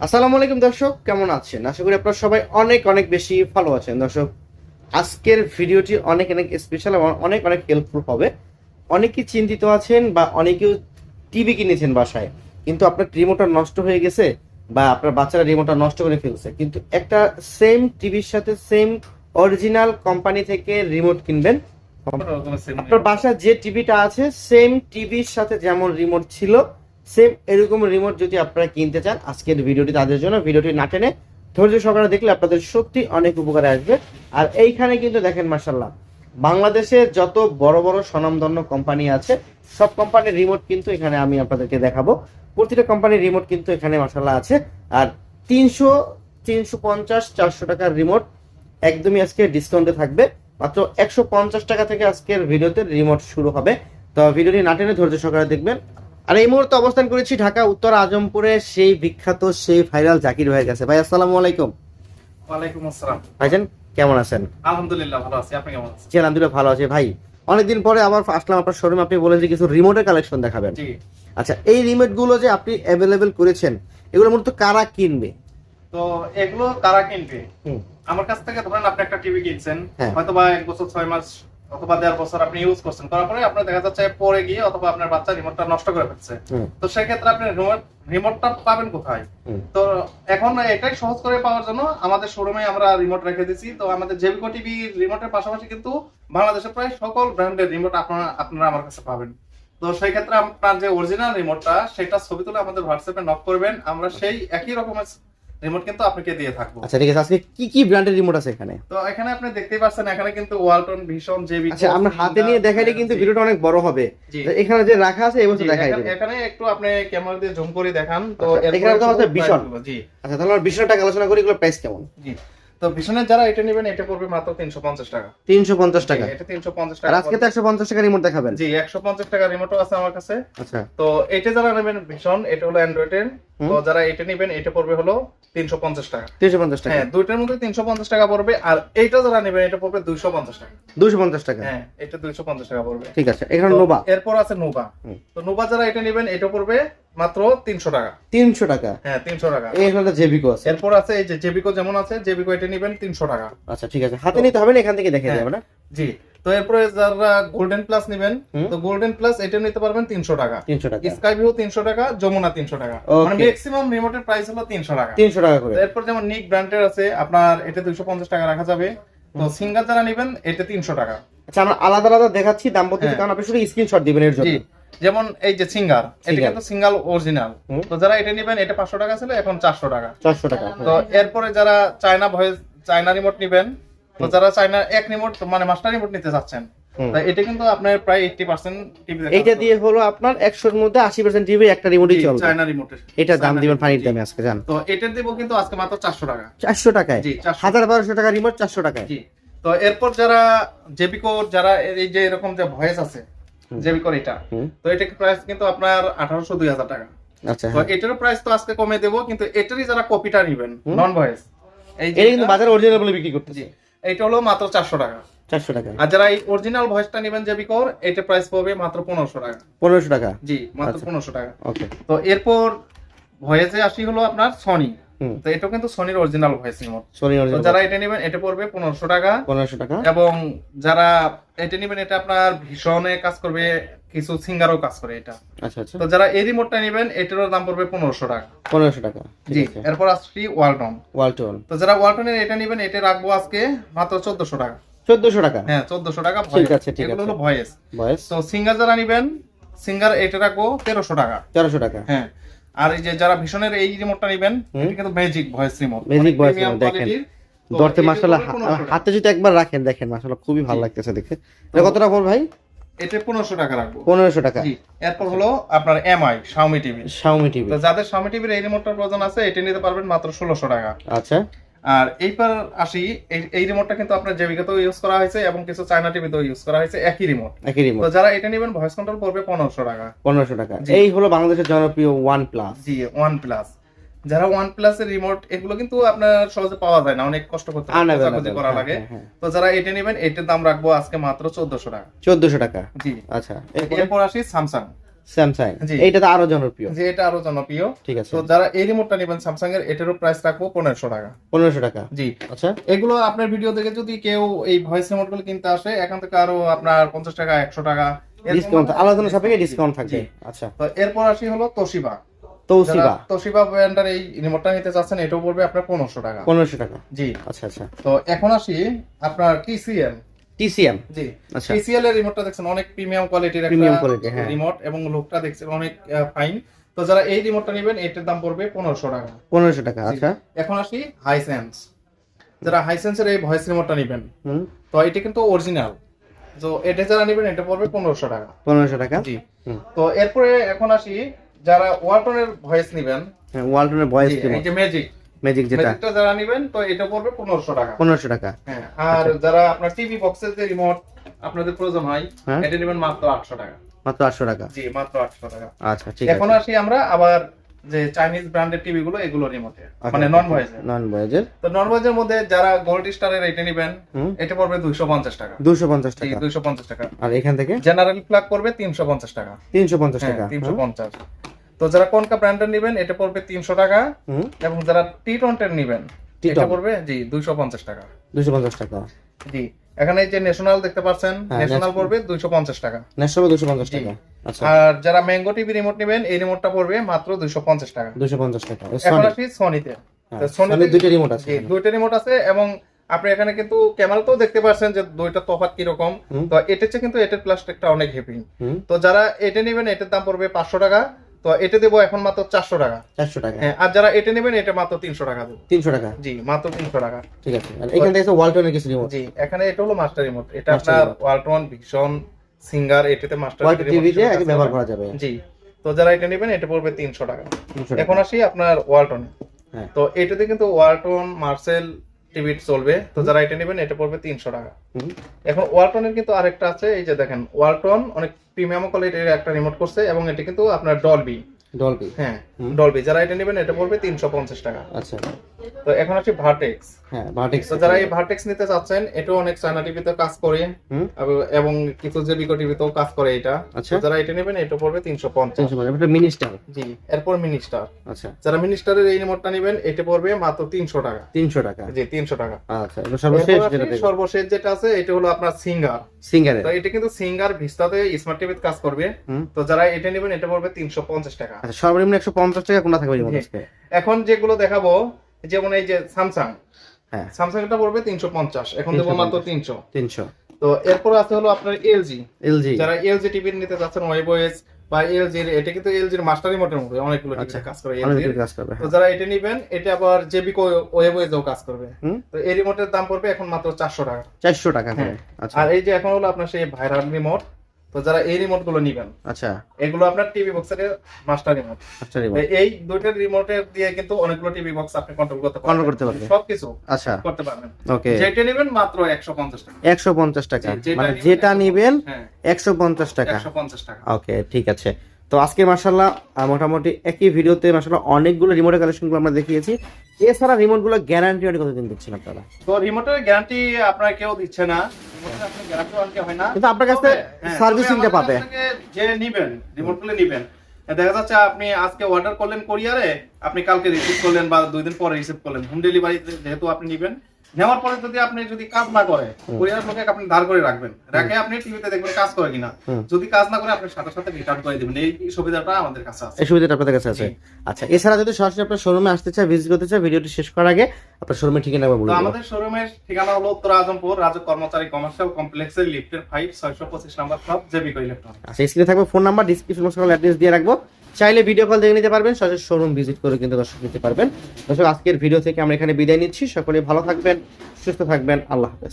আসসালামু আলাইকুম দর্শক কেমন আছেন? আশা করি আপনারা সবাই অনেক অনেক বেশি ভালো আছেন। দর্শক আজকের ভিডিওটি অনেক অনেক স্পেশাল এবং অনেক অনেক হেল্পফুল হবে। অনেকেই চিন্তিত আছেন বা অনেকেও টিভি কিনেছেন বাসায় কিন্তু আপনার রিমোটটা নষ্ট হয়ে গেছে বা আপনার বাচ্চারা রিমোটটা নষ্ট করে ফেলছে। কিন্তু একটা সেম টিভির সাথে সেম অরিজিনাল কোম্পানি থেকে রিমোট কিনবেন। আপনার বাসায় যে টিভিটা আছে সেম টিভির সাথে যেমন রিমোট ছিল সেম এরকম রিমোট যদি আপনারা কিনতে চান, আজকের ভিডিওটি তাদের জন্য। ভিডিওটি না টেনে ধৈর্য সহকারে দেখলে আপনাদের সত্যি অনেক উপকারে আসবে। আর এইখানে কিন্তু দেখেন মার্শাল্লাহ বাংলাদেশে যত বড় বড় স্বনামধন্য কোম্পানি আছে, সব কোম্পানির রিমোট কিন্তু এখানে আমি আপনাদেরকে দেখাবো। প্রতিটা কোম্পানির রিমোট কিন্তু এখানে মার্শাল্লাহ আছে। আর তিনশো তিনশো পঞ্চাশ, চারশো টাকার রিমোট একদমই আজকে ডিসকাউন্টে থাকবে। মাত্র একশো পঞ্চাশ টাকা থেকে আজকের ভিডিওতে রিমোট শুরু হবে। তো ভিডিওটি না টেনে ধৈর্য সহকারে দেখবেন। আর এই মুহূর্তে অবস্থান করেছি ঢাকা উত্তর আজমপুরে সেই বিখ্যাত সেই ভাইরাল জাকির হয়ে গেছে ভাই আসসালামু আলাইকুম। ওয়ালাইকুম আসসালাম। ভাইজান কেমন আছেন? আলহামদুলিল্লাহ ভালো আছি। আপনি কেমন আছেন? জি আলহামদুলিল্লাহ ভালো আছে। ভাই অনেকদিন পরে আবার আসলাম আপনার শোরুমে আপনি বলেন যে কিছু রিমোটের কালেকশন দেখাবেন। আচ্ছা এই রিমোটগুলো যে আপনি অ্যাভেলেবেল করেছেন এগুলো মূলত কারা কিনবে? তো এগুলো কারা কিনবে? আমার কাছ থেকে ধরেন আপনি একটা টিভি কিনছেন হ্যাঁ। হয়তো বা এক বছর ছয় মাস অথবা দেড় বছর আপনি ইউজ করছেন করার পরে আপনার দেখা যাচ্ছে পরে গিয়ে অথবা আপনার বাচ্চা রিমোটটা নষ্ট করে ফেলছে। তো সেক্ষেত্রে আপনি রিমোটটা পাবেন কোথায়? তো এখন এটাই সহজ করে পাওয়ার জন্য আমাদের শোরুমে আমরা রিমোট রেখে দিয়েছি তো আমাদের জেবিকো টিভি রিমোটের পাশাপাশি কিন্তু বাংলাদেশের প্রায় সকল ব্র্যান্ডের রিমোট আপনারা আপনারা আমার কাছে পাবেন। তো সেই ক্ষেত্রে আপনার যে অরিজিনাল রিমোটটা সেটা ছবি তুলে আমাদের হোয়াটসঅ্যাপে নক করবেন। আমরা সেই একই রকমের রিমোট কিন্তু আপনাকে দিয়ে থাকব। আচ্ছা ঠিক আছে। আজকে কি কি ব্র্যান্ডের রিমোট আছে এখানে? তো এখানে আপনি দেখতেই পাচ্ছেন এখানে কিন্তু ওয়ালটন ভীষণ জেবি আচ্ছা আমরা হাতে নিয়ে দেখাইলে কিন্তু ভিডিওটা অনেক বড় হবে। এখানে যে রাখা আছে এবছর দেখাই এখানে- এখানে একটু আপনি ক্যামেরা দিয়ে জুম করে দেখান। তো আচ্ছা, এখানে তো আছে ভীষণ। জি। আচ্ছা তাহলে আমরা বিশ আলোচনা করি এগুলো প্রাইস কেমন? জি। তো ভীষণের যারা এটা নেবেন এটা পড়বে মাত্র তিনশো পঞ্চাশ টাকা। তিনশো পঞ্চাশ টাকা। এটা তিনশো পঞ্চাশ আর টাকা আজকে তো একশো পঞ্চাশ টাকা রিমোট দেখাবেন। জি একশো পঞ্চাশ টাকা রিমোটও আছে আমার কাছে। আচ্ছা। তো এটা যারা নেবেন ভীষণ এটা হলো অ্যান্ড্রয়েডের তো যারা এটা নেবেন এটা পড়বে হলো তিনশো পঞ্চাশ টাকা। তিনশো পঞ্চাশ টাকা। হ্যাঁ দুইটার মধ্যে তিনশো পঞ্চাশ টাকা পড়বে আর এইটা যারা নেবেন এটা পড়বে দুইশো পঞ্চাশ টাকা। দুশো পঞ্চাশ টাকা। হ্যাঁ এটা দুইশো পঞ্চাশ টাকা পড়বে। ঠিক আছে এখানে নোভা এরপর আছে নোভা তো নোভা যারা এটা নেবেন এটা পড়বে মাত্র তিনশো টাকা। তিনশো টাকা? হ্যাঁ তিনশো টাকা। এখানে জেবিকো আছে। এরপর আছে এই যে জেবিকো যেমন আছে জেবিকো এটা নেবেন তিনশো টাকা। আচ্ছা ঠিক আছে। হাতে নিতে হবে না এখান থেকে দেখে হ্যাঁ। যাবে না? জি। তো এরপরে যারা গোল্ডেন প্লাস নেবেন তো গোল্ডেন প্লাস এটা নিতে পারবেন তিনশো টাকা। তিনশো টাকা। স্কাই ভিউ তিনশো টাকা যমুনা তিনশো টাকা। মানে ম্যাক্সিমাম রিমোটের প্রাইস হলো তিনশো টাকা। তিনশো টাকা করে। এরপর যেমন নিক ব্র্যান্ডের আছে আপনার এটা দুইশো পঞ্চাশ টাকা রাখা যাবে। তো সিঙ্গার যারা নেবেন এটা তিনশো টাকা। আচ্ছা আমরা আলাদা আলাদা দেখাচ্ছি দাম বলতে হ্যাঁ। কারণ আপনি শুধু স্ক্রিনশট দিবেন এর জন্য। যেমন এই যে সিঙ্গার এটা কিন্তু সিঙ্গাল অরিজিনাল। তো যারা এটা নেবেন এটা পাঁচশো টাকা ছিল এখন চারশো টাকা। চারশো টাকা তো এরপরে যারা চায়না ভয়েস চায়না রিমোট নেবেন তো যারা চায়না এক রিমোট মানে মাস্টার রিমোট নিতে চাচ্ছেন এটা কিন্তু আপনার প্রায় এইটটি পার্সেন্ট টিভি এইটা দিয়ে হলো আপনার একশোর মধ্যে আশি পার্সেন্ট টিভি একটা রিমোটই চলবে। চায়না রিমোটের এটা দাম দিবেন পানির দামে আজকে জান। তো এটার দিব কিন্তু আজকে মাত্র চারশো টাকা। চারশো টাকায়? জি চারশো। হাজার বারোশো টাকা রিমোট চারশো টাকায়? জি। তো এরপর যারা জেবিকো যারা এই যে এরকম যে ভয়েস আছে জেবিকোর এটা তো এটা প্রাইস কিন্তু আপনার আঠারোশো দুই হাজার টাকা। আচ্ছা তো হ্যাঁ। এটারও প্রাইস তো আজকে কমে দেবো কিন্তু এটারই যারা কপিটা নিবেন নন ভয়েস এই কিন্তু এটা- বাজারে অরিজিনাল বলে বিক্রি করতেছে। জি এইটা হলো মাত্র চারশো টাকা। চারশো টাকা। আর যারা এই অরিজিনাল ভয়েসটা নেবেন জেবিকোর এটা প্রাইস পড়বে মাত্র পনেরোশো টাকা। পনেরোশো টাকা। জি মাত্র আচ্ছা। পনেরোশো টাকা। ওকে তো এরপর ভয়েসে আসি হলো আপনার সনি তো এটাও কিন্তু সনির original voice remote sorry original যারা এটা নেবেন এটা পড়বে পনেরোশো টাকা। পনেরোশো টাকা। এবং যারা এটা নেবেন এটা আপনার ভীষণে কাজ করবে কিছু সিঙ্গারও কাজ করে এটা। আচ্ছা আচ্ছা। তো যারা এই রিমোটটা নেবেন এটারও দাম পড়বে পনেরোশো টাকা। পনেরোশো টাকা। জি এরপর আসছি ওয়ালটন ওয়ালটন তো যারা ওয়ালটনের এটা নেবেন এটা রাখব আজকে মাত্র চোদ্দশো টাকা। চোদ্দশো টাকা? হ্যাঁ চোদ্দশো টাকা ঠিক ভয়েস আছে, ঠিক এগুলো আছে। হলো ভয়েস বয়স তো সিঙ্গার যারা নেবেন সিঙ্গার এটা রাখব তেরোশো টাকা। তেরোশো টাকা। হ্যাঁ। আর এই যে যারা ভীষণের এই রিমোটটা নেবেন এটা কিন্তু magic voice remote magic voice remote দেখেন। দরতে মাশাআল্লাহ হাতে যদি একবার রাখেন দেখেন মাশাআল্লাহ খুবই ভালো লাগতেছে দেখে। এটা কত টাকা বল ভাই? এটা পনেরোশো টাকা রাখব। পনেরোশো টাকা। জি এরপর হলো আপনার MI Xiaomi TV Xiaomi TV তো যাদের শাওমি টিভির এই রিমোটটার প্রয়োজন আছে এটা নিতে পারবেন মাত্র ষোলোশো টাকা। আচ্ছা। আর এইবার আসি এই- রিমোটটা কিন্তু আপনার জেবিকাতেও ইউজ করা হয়েছে এবং কিছু চায়না টিভিতেও ইউজ করা হয়েছে একই রিমোট একই রিমোট তো যারা এটা নেবেন ভয়েস কন্ট্রোল পড়বে পনেরোশো টাকা। পনেরোশো টাকা। এই হলো বাংলাদেশের জনপ্রিয় ওয়ান প্লাস জি ওয়ান প্লাস যারা ওয়ান প্লাসের রিমোট এগুলো কিন্তু আপনার সহজে পাওয়া যায় না অনেক কষ্ট করতে হয়, খোঁজাখুঁজি করা লাগে। তো যারা এটা নেবেন এটার দাম রাখব আজকে মাত্র চোদ্দশো টাকা। চোদ্দশো টাকা। জি। আচ্ছা এরপর আসি স্যামসাং স্যামসাং জি। এইটা তো আরও জনপ্রিয়। যে এটা আরও জনপ্রিয়। ঠিক আছে। তো যারা এই রিমোটটা নেবেন স্যামসাং এর এটারও প্রাইস রাখব পনেরোশো টাকা। পনেরোশো টাকা। জি। আচ্ছা। এগুলো আপনার ভিডিও দেখে যদি কেউ এই ভয়েস রিমোটগুলো কিনতে আসে এখান থেকে আরও আপনার পঞ্চাশ টাকা একশো টাকা ডিসকাউন্ট আলোচনা সাপেক্ষে ডিসকাউন্ট থাকবে। আচ্ছা। তো এরপর আসি হলো তোশিবা তৌসিবা তোশিবা ব্র্যান্ডের এই রিমোটটা নিতে চাচ্ছেন এটাও পড়বে আপনার পনেরোশো টাকা। পনেরোশো টাকা। জি। আচ্ছা আচ্ছা। তো এখন আসি আপনার টিসিএল টিসিএম জি। আচ্ছা। টিসিএল এর রিমোটটা দেখছেন অনেক প্রিমিয়াম কোয়ালিটির একটা হ্যাঁ। রিমোট এবং লুকটা দেখছেন অনেক ফাইন তো যারা এই রিমোটটা নেবেন এটার দাম পড়বে পনেরোশো টাকা। পনেরোশো টাকা আচ্ছা। এখন আসি হাইসেন্স যারা হাইসেন্সের এই ভয়েস রিমোটটা নেবেন তো এটা কিন্তু অরিজিনাল তো এটা যারা নেবেন এটা পড়বে পনেরোশো টাকা। পনেরোশো টাকা? জি। তো এরপরে এখন আসি যারা ওয়ালটনের ভয়েস নেবেন হ্যাঁ, ওয়ালটনের ভয়েস এই যে ম্যাজিক ম্যাজিক যেটা। ম্যাজিকটা যারা নেবেন তো এটা পড়বে পনেরোশো টাকা। পনেরোশো টাকা। হ্যাঁ আর যারা আপনার টিভি বক্সের যে রিমোট আপনাদের প্রয়োজন হয় হ্যাঁ। এটা নেবেন মাত্র আটশো টাকা। মাত্র আটশো টাকা। জি মাত্র আটশো টাকা। আচ্ছা ঠিক এখন আসি আমরা আবার যে চাইনিজ ব্র্যান্ডের টিভি গুলো এগুলো রিমোটে মানে নন ভয়েস নন ভয়েজের তো নন ভয়েসের মধ্যে যারা গোল্ড স্টারের এটা নেবেন এটা পড়বে দুইশো পঞ্চাশ টাকা। দুশো পঞ্চাশ টাকা। দুইশো পঞ্চাশ টাকা। আর এখান থেকে? জেনারেল প্লাগ পড়বে তিনশো পঞ্চাশ টাকা। তিনশো পঞ্চাশ হ্যাঁ টাকা। তিনশো পঞ্চাশ। তো যারা কোনকা ব্র্যান্ডের নেবেন এটা পড়বে তিনশো টাকা এবং যারা টি টোয়েন্টের নেবেন এটা পড়বে জি দুইশো পঞ্চাশ টাকা। দুশো পঞ্চাশ টাকা। জি এখানে এই যে ন্যাশনাল দেখতে পাচ্ছেন হ্যাঁ, ন্যাশনাল পড়বে দুইশো পঞ্চাশ টাকা। ন্যাশনাল দুশো পঞ্চাশ। টাকা। আচ্ছা। আর যারা ম্যাঙ্গো টিভি রিমোট নেবেন এই রিমোটটা পড়বে মাত্র দুইশো পঞ্চাশ টাকা। দুশো পঞ্চাশ টাকা। এখন আসি সনিতে হ্যাঁ, সনিতে সনির দুইটা রিমোট আছে জি দুইটা রিমোট আছে এবং আপনি এখানে কিন্তু ক্যামেরাতেও দেখতে পাচ্ছেন যে দুইটা তফাৎ কীরকম। তো চেয়ে কিন্তু এটার প্লাস্টিকটা অনেক হেভি তো যারা এটা নেবেন এটার দাম পড়বে পাঁচশো টাকা। তো এটা দেবো এখন মাত্র চারশো টাকা। চারশো টাকা। হ্যাঁ আর যারা এটা নেবেন এটা মাত্র তিনশো টাকা দেবো। তিনশো টাকা? জি মাত্র তিনশো টাকা। ঠিক আছে এখান থেকে ওয়ালটনের কিছু রিমোট জি এখানে এটা হলো মাস্টার রিমোট এটা আপনার। ওয়ালটন ভিশন সিঙ্গার এটাতে মাস্টার টিভিতে আগে ব্যবহার করা যাবে। জি তো যারা এটা নেবেন এটা পড়বে তিনশো টাকা। এখন আসি আপনার ওয়ালটন হ্যাঁ। তো এটাতে কিন্তু ওয়ালটন মার্সেল টিভি চলবে তো যারা এটা নেবেন এটা পড়বে তিনশো টাকা। এখন ওয়ালটনের কিন্তু আরেকটা আছে এই যে দেখেন ওয়ালটন অনেক প্রিমিয়াম কোয়ালিটির একটা রিমোট করছে এবং এটা কিন্তু আপনার ডলবি ডলবি হ্যাঁ ডলবি যারা এটা নেবেন এটা পড়বে তিনশো পঞ্চাশ টাকা। আচ্ছা। তো এখন আসি ভার্টেক্স হ্যাঁ ভার্টেক্স তো যারা এই ভার্টেক্স নিতে চাচ্ছেন এটাও অনেক চায়না টিভিতে কাজ করে। এবং- কিছু যে বিকো টিভিতেও কাজ করে এটা। আচ্ছা। যারা এটা নেবেন এটা পড়বে তিনশো পঞ্চাশ। তিনশো পঞ্চাশ এটা মিনিস্টার জি এরপর মিনিস্টার আচ্ছা। যারা মিনিস্টারের এই রিমোটটা নেবেন এটা পড়বে মাত্র তিনশো টাকা। তিনশো টাকা। জি তিনশো টাকা। আচ্ছা এটা সর্বশেষ যেটা সর্বশেষ যেটা আছে এটা হলো আপনার সিঙ্গার সিঙ্গারের তো এটা কিন্তু সিঙ্গার ভিস্তাতে স্মার্ট টিভিতে কাজ করবে। তো যারা এটা নেবেন এটা পড়বে তিনশো পঞ্চাশ টাকা। আচ্ছা সর্বনিম্ন একশো পঞ্চাশ টাকা কোনটা থাকবে এখন যেগুলো দেখাবো যেমন এই যে স্যামসাং হ্যাঁ। পড়বে তিনশো পঞ্চাশ এখন দেবো মাত্র তিনশো তিনশো। তো এরপর আছে হলো আপনার এলজি এলজি যারা এলজি টিভি নিতে বা এলজির এটা কিন্তু এলজির মাস্টার রিমোটের মধ্যে অনেকগুলো আচ্ছা। কাজ করে কাজ করবে তো হ্যাঁ। যারা এটা নিবেন এটা আবার জেবিকো ওয়েবওয়েজও কাজ করবে। তো এই রিমোটের দাম পড়বে এখন মাত্র চারশো টাকা। চারশো টাকা হ্যাঁ। আচ্ছা। আর এই যে এখন হলো আপনার সেই ভাইরাল রিমোট তো যারা এই রিমোটগুলো নিবেন আচ্ছা। এগুলো আপনার টিভি বক্সের মাস্টার রিমোট মাস্টার রিমোট এই দুইটার রিমোটের দিয়ে কিন্তু অনেকগুলো টিভি বক্স আপনি কন্ট্রোল করতে পারবেন। পারবেন করতে পারবেন। সবকিছু আচ্ছা। করতে পারবেন। ওকে যেটা নেবেন মাত্র একশো পঞ্চাশ টাকা। একশো পঞ্চাশ টাকা। যেটা মানে যেটা নিবেন হ্যাঁ। একশো পঞ্চাশ টাকা। একশো পঞ্চাশ টাকা। ওকে ঠিক আছে। তো আজকে মার্শাল্লাহ মোটামুটি একই ভিডিওতে মার্শাল্লাহ অনেকগুলো রিমোটের কালেকশনগুলো আমরা দেখিয়েছি। এছাড়া রিমোটগুলো গ্যারান্টি অনেক কতদিন দিচ্ছেন আপনারা। তো রিমোটের গ্যারান্টি আপনার কেউ দিচ্ছে না। রিমোটের আপনার গ্যারান্টি ওয়ারেন্টি না। কিন্তু আপনার কাছে তবে, সার্ভিসিংটা পাবে। কাছ যে নিবেন রিমোটগুলো নিবেন দেখা যাচ্ছে আপনি আজকে অর্ডার করলেন কোরিয়ারে আপনি কালকে রিসিভ করলেন বা দুই দিন পরে রিসিভ করলেন। হোম ডেলিভারি যেহেতু আপনি নিবেন নেওয়ার পরে যদি আপনি যদি কাজ না করে কোরিয়ার লোকে আপনি ধার করে রাখবেন। রেখে আপনি টিভিতে দেখবেন কাজ করে কিনা। যদি কাজ না করে আপনি সাথে সাথে রিটার্ন করে দিবেন। এই সুবিধাটা আমাদের কাছে আছে। এই সুবিধাটা আপনাদের কাছে আছে। আচ্ছা এছাড়া যদি সরাসরি আপনার শোরুমে আসতে চায় ভিজিট করতে চায় ভিডিওটি শেষ করার আগে আপনার শোরুমের ঠিকানা একবার বলে তো আমাদের শোরুমের ঠিকানা হলো উত্তর আজমপুর রাজক কর্মচারী কমার্শিয়াল কমপ্লেক্সের লিফটের ফাইভ ছয়শো পঁচিশ নম্বর সব জেবিকো ইলেকট্রনিক আচ্ছা স্ক্রিনে থাকবে ফোন নাম্বার ডিসক্রিপশন বক্সে অ্যাড্রেস দিয়ে রাখব। চাইলে ভিডিও কল দেখে নিতে পারবেন, সরাসরি শোরুম ভিজিট করে কিন্তু দর্শক নিতে পারবেন। দর্শক, আজকের ভিডিও থেকে আমরা এখানে বিদায় নিচ্ছি। সকলে ভালো থাকবেন, সুস্থ থাকবেন। আল্লাহ হাফেজ।